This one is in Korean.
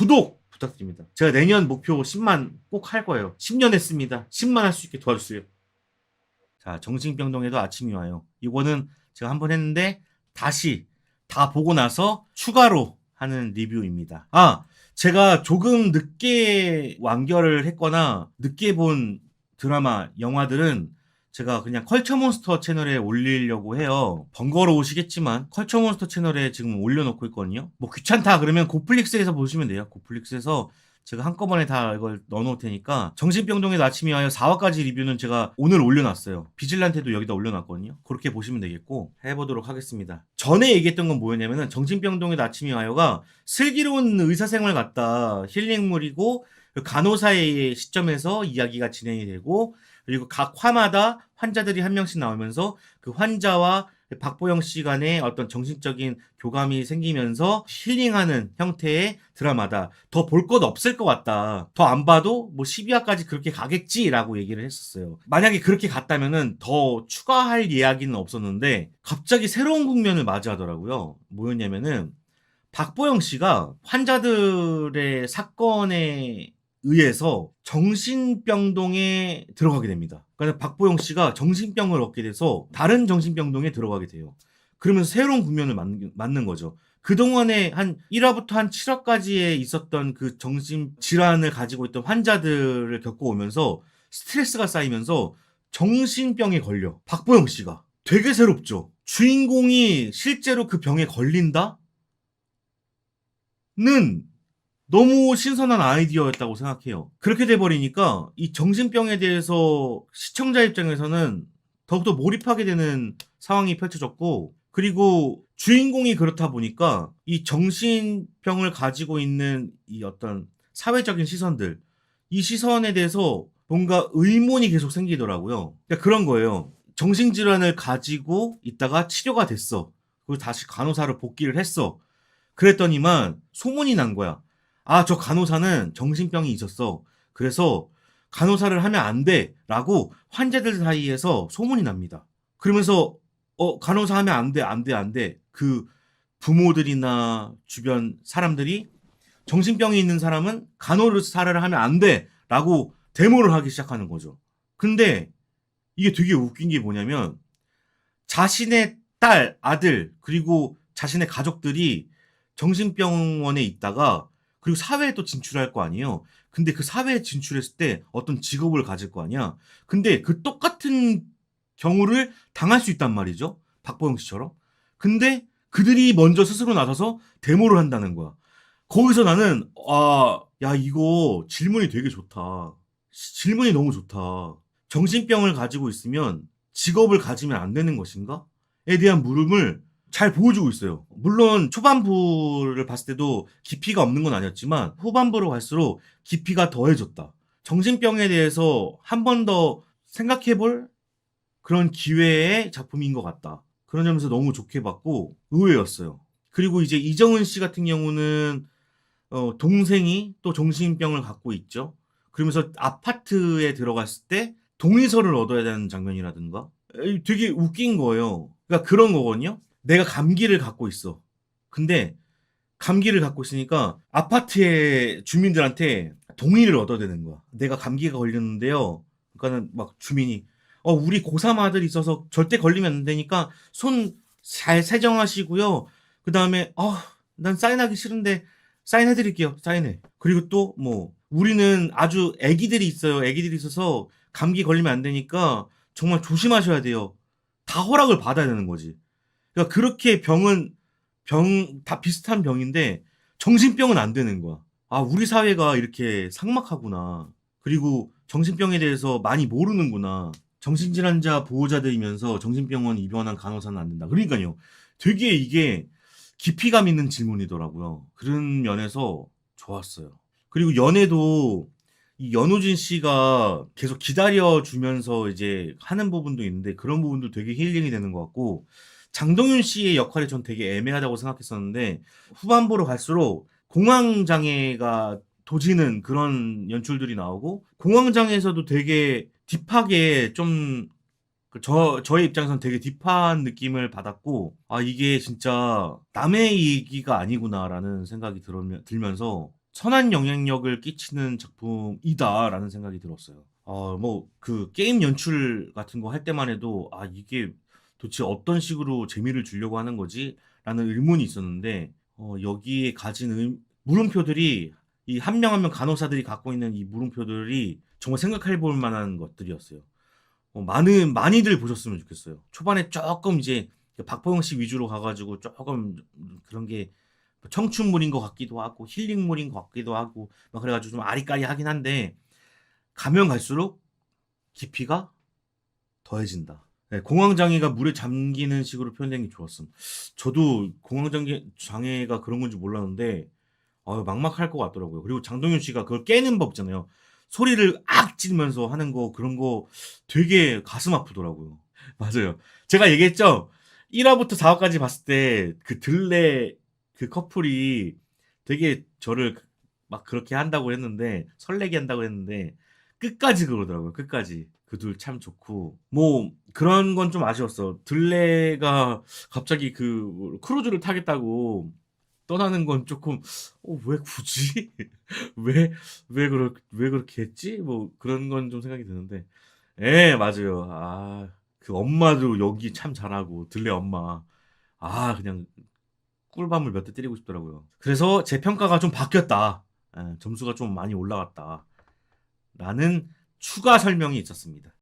구독 부탁드립니다. 제가 내년 목표 10만 꼭 할 거예요. 10년 했습니다. 10만 할 수 있게 도와주세요. 자, 정신병동에도 아침이 와요. 이거는 제가 한번 했는데 다시 다 보고 나서 추가로 하는 리뷰입니다. 아, 제가 조금 늦게 완결을 했거나 늦게 본 드라마, 영화들은 제가 그냥 컬처몬스터 채널에 올리려고 해요. 번거로우시겠지만 컬처몬스터 채널에 지금 올려놓고 있거든요. 뭐 귀찮다 그러면 고플릭스에서 보시면 돼요. 고플릭스에서 제가 한꺼번에 다 이걸 넣어놓을 테니까 정신병동의 아침이 와요 4화까지 리뷰는 제가 오늘 올려놨어요. 비질란테도 여기다 올려놨거든요. 그렇게 보시면 되겠고 해보도록 하겠습니다. 전에 얘기했던 건 뭐였냐면은 정신병동의 아침이 와요가 슬기로운 의사생활 같다 힐링물이고 간호사의 시점에서 이야기가 진행이 되고 그리고 각 화마다 환자들이 한 명씩 나오면서 그 환자와 박보영 씨 간의 어떤 정신적인 교감이 생기면서 힐링하는 형태의 드라마다. 더 볼 것 없을 것 같다. 더 안 봐도 뭐 12화까지 그렇게 가겠지라고 얘기를 했었어요. 만약에 그렇게 갔다면은 더 추가할 이야기는 없었는데 갑자기 새로운 국면을 맞이하더라고요. 뭐였냐면은 박보영 씨가 환자들의 사건에 의해서 정신병동에 들어가게 됩니다. 그래서 박보영 씨가 정신병을 얻게 돼서 다른 정신병동에 들어가게 돼요. 그러면서 새로운 국면을 맞는 거죠. 그동안에 한 1화부터 한 7화까지에 있었던 그 정신 질환을 가지고 있던 환자들을 겪어오면서 스트레스가 쌓이면서 정신병에 걸려. 박보영 씨가. 되게 새롭죠. 주인공이 실제로 그 병에 걸린다? 는 너무 신선한 아이디어였다고 생각해요. 그렇게 돼버리니까 이 정신병에 대해서 시청자 입장에서는 더욱더 몰입하게 되는 상황이 펼쳐졌고, 그리고 주인공이 그렇다 보니까 이 정신병을 가지고 있는 이 어떤 사회적인 시선들, 이 시선에 대해서 뭔가 의문이 계속 생기더라고요. 그러니까 그런 거예요. 정신질환을 가지고 있다가 치료가 됐어. 그리고 다시 간호사로 복귀를 했어. 그랬더니만 소문이 난 거야. 아, 저 간호사는 정신병이 있었어. 그래서 간호사를 하면 안 돼. 라고 환자들 사이에서 소문이 납니다. 그러면서, 어, 간호사 하면 안 돼, 안 돼, 안 돼. 그 부모들이나 주변 사람들이 정신병이 있는 사람은 간호사를 하면 안 돼. 라고 데모를 하기 시작하는 거죠. 근데 이게 되게 웃긴 게 뭐냐면 자신의 딸, 아들, 그리고 자신의 가족들이 정신병원에 있다가 그리고 사회에 또 진출할 거 아니에요. 근데 그 사회에 진출했을 때 어떤 직업을 가질 거 아니야. 근데 그 똑같은 경우를 당할 수 있단 말이죠. 박보영 씨처럼. 근데 그들이 먼저 스스로 나서서 데모를 한다는 거야. 거기서 나는 아, 야 이거 질문이 되게 좋다. 질문이 너무 좋다. 정신병을 가지고 있으면 직업을 가지면 안 되는 것인가? 에 대한 물음을 잘 보여주고 있어요. 물론 초반부를 봤을 때도 깊이가 없는 건 아니었지만 후반부로 갈수록 깊이가 더해졌다. 정신병에 대해서 한 번 더 생각해볼 그런 기회의 작품인 것 같다. 그런 점에서 너무 좋게 봤고 의외였어요. 그리고 이제 이정은 씨 같은 경우는 어, 동생이 또 정신병을 갖고 있죠. 그러면서 아파트에 들어갔을 때 동의서를 얻어야 되는 장면이라든가 되게 웃긴 거예요. 그러니까 그런 거거든요. 내가 감기를 갖고 있어. 근데 감기를 갖고 있으니까 아파트의 주민들한테 동의를 얻어야 되는 거야. 내가 감기가 걸렸는데요. 그러니까는 막 주민이 어 우리 고3 아들 있어서 절대 걸리면 안 되니까 손 잘 세정하시고요. 그 다음에 어난 사인하기 싫은데 사인해 드릴게요. 사인해. 그리고 또 뭐 우리는 아주 아기들이 있어요. 아기들이 있어서 감기 걸리면 안 되니까 정말 조심하셔야 돼요. 다 허락을 받아야 되는 거지. 그러니까 그렇게 병은 병 다 비슷한 병인데 정신병은 안 되는 거야. 아, 우리 사회가 이렇게 삭막하구나. 그리고 정신병에 대해서 많이 모르는구나. 정신질환자 보호자들이면서 정신병원 입원한 간호사는 안 된다. 그러니까요. 되게 이게 깊이감 있는 질문이더라고요. 그런 면에서 좋았어요. 그리고 연애도 이 연우진 씨가 계속 기다려주면서 이제 하는 부분도 있는데 그런 부분도 되게 힐링이 되는 것 같고 장동윤 씨의 역할이 전 되게 애매하다고 생각했었는데 후반부로 갈수록 공황 장애가 도지는 그런 연출들이 나오고 공황장애에서도 되게 딥하게 좀그 저, 저의 입장에서는 되게 딥한 느낌을 받았고, 아, 이게 진짜 남의 얘기가 아니구나라는 생각이 들으면, 들면서 선한 영향력을 끼치는 작품이다라는 생각이 들었어요. 어, 뭐 그 게임 연출 같은 거 할 때만 해도 아 이게 도대체 어떤 식으로 재미를 주려고 하는 거지 라는 의문이 있었는데 어, 여기에 가진 의- 물음표들이 이 한 명 한 명 간호사들이 갖고 있는 이 물음표들이 정말 생각해 볼 만한 것들이었어요. 어, 많은 많이들 보셨으면 좋겠어요. 초반에 조금 이제 박보영 씨 위주로 가가지고 조금 그런 게 청춘물인 것 같기도 하고 힐링물인 것 같기도 하고 막 그래가지고 좀 아리까리하긴 한데 가면 갈수록 깊이가 더해진다. 네, 공황장애가 물에 잠기는 식으로 표현된 게 좋았음. 저도 공황장애 장애가 그런 건지 몰랐는데 어, 막막할 것 같더라고요. 그리고 장동윤 씨가 그걸 깨는 법 있잖아요. 소리를 악 지르면서 하는 거 그런 거 되게 가슴 아프더라고요. 맞아요. 제가 얘기했죠. 1화부터 4화까지 봤을 때 그 들레 그 커플이 되게 저를 막 그렇게 한다고 했는데 설레게 한다고 했는데 끝까지 그러더라고요. 끝까지. 그 둘 참 좋고 뭐 그런 건 좀 아쉬웠어. 들레가 갑자기 그 크루즈를 타겠다고 떠나는 건 조금 어, 왜 굳이 왜 왜 그렇 왜 그렇게 했지? 뭐 그런 건 좀 생각이 드는데 예 맞아요. 아 그 엄마도 연기 참 잘하고 들레 엄마 아 그냥 꿀밤을 몇 대 때리고 싶더라고요. 그래서 제 평가가 좀 바뀌었다. 예, 점수가 좀 많이 올라갔다. 라는 추가 설명이 있었습니다.